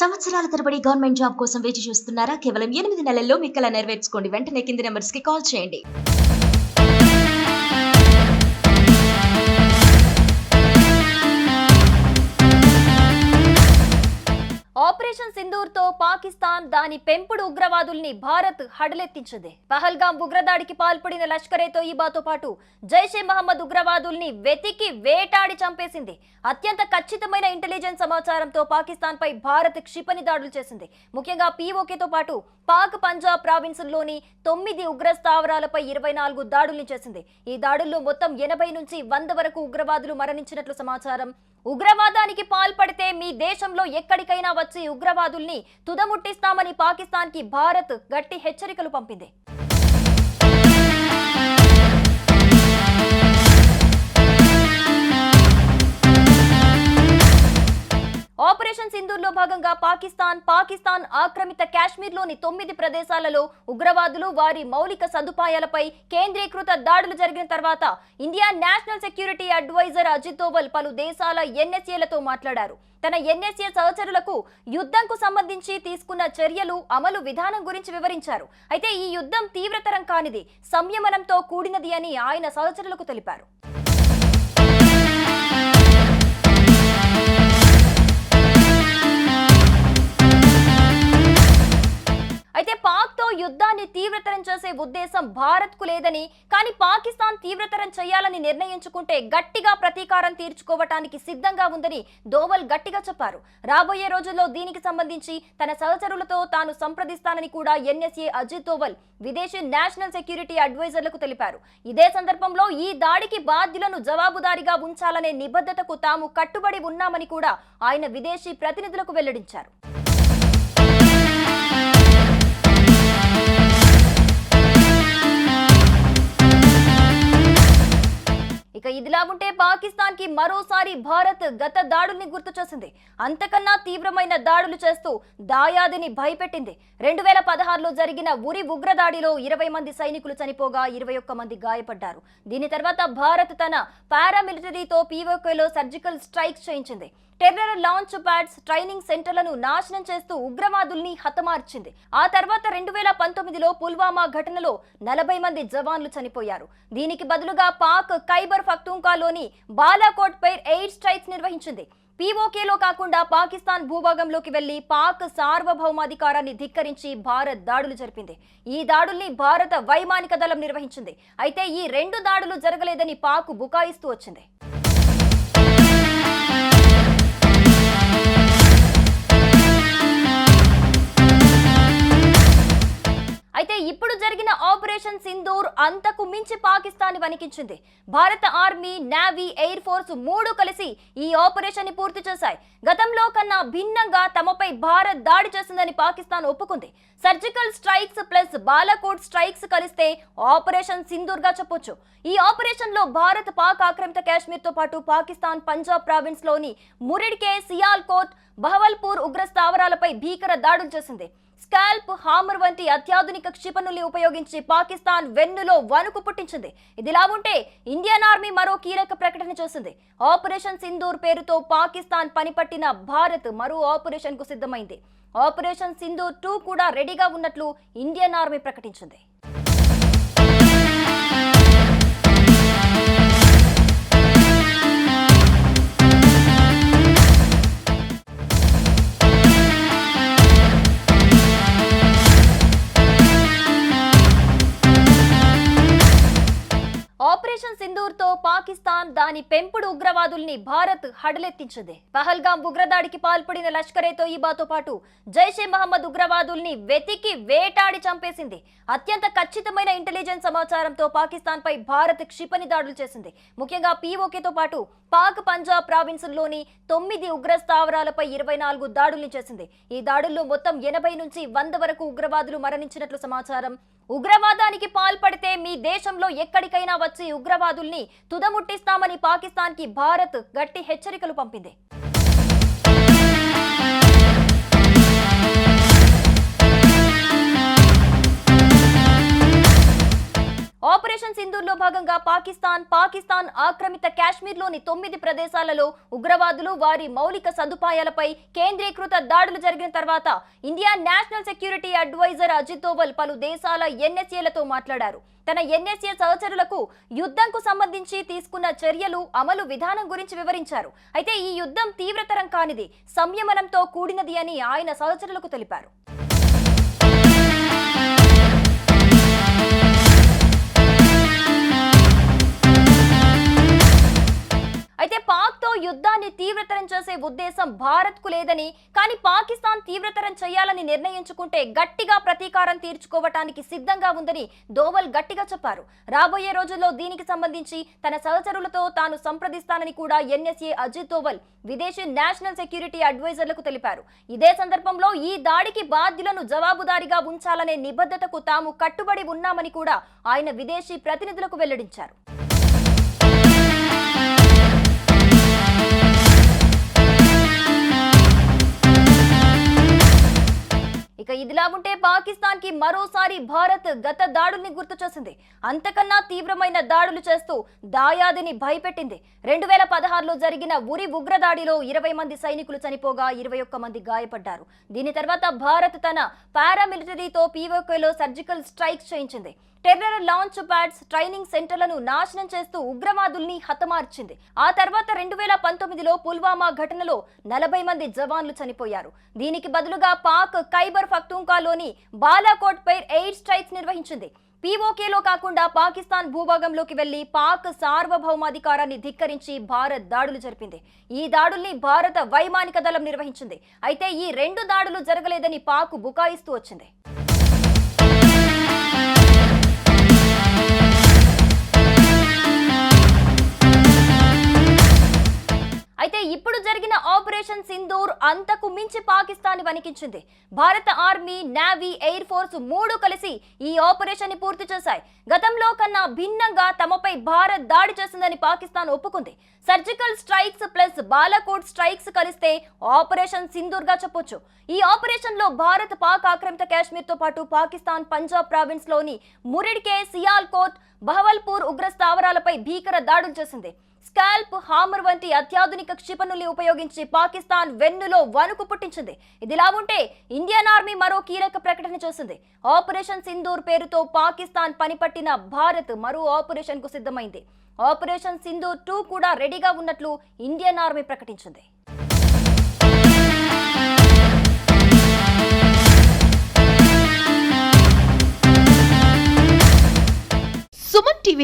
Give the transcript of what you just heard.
సంవత్సరాల తరబడి government job కోసం వేచి చూస్తున్నారా? కేవలం ఎనిమిది నెలల్లో మీ నెరవేర్చుకోండి. వెంటనే కింది నెంబర్స్కి కాల్ చేయండి. ఆపరేషన్ సింధూర్తో పాకిస్తాన్ దాని పెంపుడు ఉగ్రవాదుల్ని భారత్ హడలెత్తించింది. పహల్గాం ఉగ్రదాడికి పాల్పడిన లష్కరే తోయిబాతో పాటు జైషే మహమ్మద్ ఉగ్రవాదుల్ని వెతికి వేటాడి చంపేసింది. అత్యంత ఖచ్చితమైన ఇంటెలిజెన్స్ సమాచారంతో పాకిస్తాన్ పై భారత్ క్షిపణి దాడులు చేసింది. ముఖ్యంగా పీఓకేతో పాటు పాక్ పంజాబ్ ప్రావిన్సుల్లోని తొమ్మిది ఉగ్ర స్థావరాలపై ఇరవై నాలుగు దాడుల్ని చేసింది. ఈ దాడుల్లో మొత్తం ఎనభై నుంచి వంద వరకు ఉగ్రవాదులు మరణించినట్లు సమాచారం ఉగ్రవాదానికి పాల్పడితే మీ దేశంలో ఎక్కడికైనా వచ్చి ఉగ్రవాదుల్ని తుదముట్టిస్తామని పాకిస్తాన్కి భారత్ గట్టి హెచ్చరికలు పంపింది. ఆపరేషన్ సింధూర్లో భాగంగా పాకిస్తాన్ పాకిస్తాన్ ఆక్రమిత కాశ్మీర్లోని తొమ్మిది ప్రదేశాలలో ఉగ్రవాదులు వారి మౌలిక సదుపాయాలపై కేంద్రీకృత దాడులు జరిగిన తర్వాత India national security advisor Ajit Doval పలు దేశాల ఎన్ఎస్ఏలతో మాట్లాడారు. తన ఎన్ఎస్ఏ సహచరులకు యుద్ధంకు సంబంధించి తీసుకున్న చర్యలు అమలు విధానం గురించి వివరించారు. అయితే ఈ యుద్ధం తీవ్రతరం కానిది సంయమనంతో కూడినది అని ఆయన సహచరులకు తెలిపారు. యుద్ధాన్ని తీవ్రతరం చేసే ఉద్దేశం భారత్కు లేదని కానీ పాకిస్తాన్ తీవ్రతరం చేయాలని నిర్ణయించుకుంటే గట్టిగా ప్రతీకారం తీర్చుకోవటానికి సిద్ధంగా ఉందని దోవల్ గట్టిగా చెప్పారు. రాబోయే రోజుల్లో దీనికి సంబంధించి తన సహచరులతో తాను సంప్రదిస్తానని కూడా ఎన్ఎస్ఏ అజిత్ దోవల్ విదేశీ నేషనల్ సెక్యూరిటీ అడ్వైజర్లకు తెలిపారు. ఇదే సందర్భంలో ఈ దాడికి బాధ్యులను జవాబుదారిగా ఉంచాలనే నిబద్ధతకు తాము కట్టుబడి ఉన్నామని కూడా ఆయన విదేశీ ప్రతినిధులకు వెల్లడించారు. ఇదిలా ఉంటే పాకిస్తాన్కి మరోసారి భారత్ గత దాడుల్ని గుర్తు చేసింది. అంతకన్నా తీవ్రమైన దాడులు చేస్తూ దాయాదిని భయపెట్టింది. రెండు వేల పదహారులో జరిగిన ఉరి ఉగ్రదాడిలో ఇరవై మంది సైనికులు చనిపోగా ఇరవై ఒక్క మంది గాయపడ్డారు. దీని తర్వాత భారత్ తన పారామిలిటరీతో పీఓకేలో సర్జికల్ స్ట్రైక్ చేయించింది. టెర్రర్ లాంచ్ ప్యాడ్స్ ట్రైనింగ్ సెంటర్లను నాశనం చేస్తూ ఉగ్రవాదుల్ని హతమార్చింది. ఆ తర్వాత రెండు వేల పంతొమ్మిదిలో పుల్వామా ఘటనలో నలభై మంది జవాన్లు చనిపోయారు. దీనికి బదులుగా పాక్ ఖైబర్ పఖ్తూంకాలోని బాలాకోట్ పై ఎయిర్ స్ట్రైక్స్ నిర్వహించింది. పీఓకేలో కాకుండా పాకిస్తాన్ భూభాగంలోకి వెళ్ళి పాక్ సార్వభౌమాధికారాన్ని ధిక్కరించి భారత్ దాడులు జరిపింది. ఈ దాడుల్ని భారత వైమానిక దళం నిర్వహించింది. అయితే ఈ రెండు దాడులు జరగలేదని పాక్ బుకాయిస్తూ వచ్చింది. అయితే ఇప్పుడు జరిగిన ఆపరేషన్ సింధూర్ అంతకు మించి పాకిస్తాన్ వణికించింది. భారత ఆర్మీ నావీ ఎయిర్ ఫోర్స్ మూడు కలిసి ఈ ఆపరేషన్ని పూర్తి చేశాయి. గతంలో కన్నా భిన్నంగా తమపై భారత్ దాడి చేసిందని పాకిస్తాన్ ఒప్పుకుంది. Surgical strikes plus Balakot strikes కలిస్తే ఆపరేషన్ సింధూర్గా చెప్పొచ్చు. ఈ ఆపరేషన్లో భారత్ పాక్ ఆక్రమిత కాశ్మీర్తో పాటు పాకిస్తాన్ పంజాబ్ ప్రావిన్స్లోని మురిడ్కే సియాల్కోట్ బహవల్పూర్ ఉగ్ర స్థావరాలపై భీకర దాడులు చేసింది. స్కాల్ప్ హామర్ వంటి అత్యాధునిక క్షిపణుల్ని ఉపయోగించి పాకిస్తాన్ వెన్నులో వణుకు పుట్టించింది. ఇదిలా ఉంటే ఇండియన్ ఆర్మీ మరో కీలక ప్రకటన చేసింది. ఆపరేషన్ సింధూర్ పేరుతో పాకిస్తాన్ పనిపట్టిన భారత్ మరో ఆపరేషన్కు సిద్ధమైంది. ఆపరేషన్ సింధూర్ టూ కూడా రెడీగా ఉన్నట్లు ఇండియన్ ఆర్మీ ప్రకటించింది. ఆపరేషన్ సింధూర్తో పాకిస్తాన్ దాని పెంపుడు ఉగ్రవాదుల్ని భారత్ హడలెత్తించింది. పహల్గాం ఉగ్రదాడికి పాల్పడిన లష్కరే తోయిబాతో పాటు జైషే మహమ్మద్ ఉగ్రవాదుల్ని వెతికి వేటాడి చంపేసింది. అత్యంత ఖచ్చితమైన ఇంటెలిజెన్స్ సమాచారంతో పాకిస్తాన్ పై భారత్ క్షిపణి దాడులు చేసింది. ముఖ్యంగా పీఓకేతో పాటు పాక్ పంజాబ్ ప్రావిన్సుల్లోని తొమ్మిది ఉగ్ర స్థావరాలపై ఇరవై నాలుగు దాడుల్ని చేసింది. ఈ దాడుల్లో మొత్తం ఎనభై నుంచి వంద వరకు ఉగ్రవాదులు మరణించినట్లు సమాచారం ఉగ్రవాదానికి పాల్పడితే మీ దేశంలో ఎక్కడికైనా వచ్చి ఉగ్రవాదుల్ని తుదముట్టిస్తామని పాకిస్తాన్కి భారత్ గట్టి హెచ్చరికలు పంపింది. ఆపరేషన్ సింధూర్లో భాగంగా పాకిస్తాన్ పాకిస్తాన్ ఆక్రమిత కాశ్మీర్లోని తొమ్మిది ప్రదేశాలలో ఉగ్రవాదులు వారి మౌలిక సదుపాయాలపై కేంద్రీకృత దాడులు జరిగిన తర్వాత India national security advisor Ajit Doval పలు దేశాల ఎన్ఎస్ఏలతో మాట్లాడారు. తన ఎన్ఎస్ఏ సహచరులకు యుద్ధంకు సంబంధించి తీసుకున్న చర్యలు అమలు విధానం గురించి వివరించారు. అయితే ఈ యుద్ధం తీవ్రతరం కానిది సంయమనంతో కూడినది అని ఆయన సహచరులకు తెలిపారు. యుద్ధాన్ని తీవ్రతరం చేసే ఉద్దేశం భారత్కు లేదని కానీ పాకిస్తాన్ తీవ్రతరం చేయాలని నిర్ణయించుకుంటే గట్టిగా ప్రతీకారం తీర్చుకోవటానికి సిద్ధంగా ఉందని దోవల్ గట్టిగా చెప్పారు. రాబోయే రోజుల్లో దీనికి సంబంధించి తన సహచరులతో తాను సంప్రదిస్తానని కూడా ఎన్ఎస్ఏ అజిత్ దోవల్ విదేశీ నేషనల్ సెక్యూరిటీ అడ్వైజర్లకు తెలిపారు. ఇదే సందర్భంలో ఈ దాడికి బాధ్యులను జవాబుదారిగా ఉంచాలనే నిబద్ధతకు తాము కట్టుబడి ఉన్నామని కూడా ఆయన విదేశీ ప్రతినిధులకు వెల్లడించారు. ఇదిలా ఉంటే పాకిస్తాన్కి మరోసారి భారత్ గత దాడుల్ని గుర్తు చేసింది. అంతకన్నా తీవ్రమైన దాడులు చేస్తూ దాయాదిని భయపెట్టింది. రెండు వేల పదహారులో జరిగిన ఉరి ఉగ్రదాడిలో ఇరవై మంది సైనికులు చనిపోగా ఇరవై ఒక్క మంది గాయపడ్డారు. దీని తర్వాత భారత్ తన పారామిలిటరీతో పీఓకేలో సర్జికల్ స్ట్రైక్ చేయించింది. టెర్రర్ లాంచ్ ప్యాడ్స్ ట్రైనింగ్ సెంటర్లను నాశనం చేస్తూ ఉగ్రవాదుల్ని హతమార్చింది. ఆ తర్వాత రెండు వేల పంతొమ్మిదిలో పుల్వామా ఘటనలో నలభై మంది జవాన్లు చనిపోయారు. దీనికి బదులుగా పాక్ ఖైబర్ పఖ్తూంకాలోని బాలాకోట్ పైర్ ఎయిర్ స్ట్రైక్స్ నిర్వహించింది. పీఓకేలో కాకుండా పాకిస్తాన్ భూభాగంలోకి వెళ్ళి పాక్ సార్వభౌమాధికారాన్ని ధిక్కరించి భారత్ దాడులు జరిపింది. ఈ దాడుల్ని భారత వైమానిక దళం నిర్వహించింది. అయితే ఈ రెండు దాడులు జరగలేదని పాక్ బుకాయిస్తూ వచ్చింది. అయితే ఇప్పుడు జరిగిన ఆపరేషన్ సింధూర్ అంతకు మించి పాకిస్తాన్ వణికించింది. భారత ఆర్మీ నావీ ఎయిర్ ఫోర్స్ మూడు కలిసి ఈ ఆపరేషన్ని పూర్తి చేశాయి. గతంలో కన్నా భిన్నంగా తమపై భారత్ దాడి చేసిందని పాకిస్తాన్ ఒప్పుకుంది. Surgical strikes plus Balakot strikes కలిస్తే ఆపరేషన్ సింధూర్గా చెప్పొచ్చు. ఈ ఆపరేషన్లో భారత్ పాక్ ఆక్రమిత కాశ్మీర్తో పాటు పాకిస్తాన్ పంజాబ్ ప్రావిన్స్లోని మురిడ్కే సియాల్కోట్ బహవల్పూర్ ఉగ్ర స్థావరాలపై భీకర దాడులు చేసింది. స్కాల్ప్ హామర్ వంటి అత్యాధునిక క్షిపణుల్ని ఉపయోగించి పాకిస్తాన్ వెన్నులో వణుకు పుట్టించింది. ఇదిలా ఉంటే ఇండియన్ ఆర్మీ మరో కీలక ప్రకటన చేసింది. ఆపరేషన్ సింధూర్ పేరుతో పాకిస్తాన్ పనిపట్టిన భారత్ మరో ఆపరేషన్కు సిద్ధమైంది. ఆపరేషన్ సింధూర్ టూ కూడా రెడీగా ఉన్నట్లు ఇండియన్ ఆర్మీ ప్రకటించింది.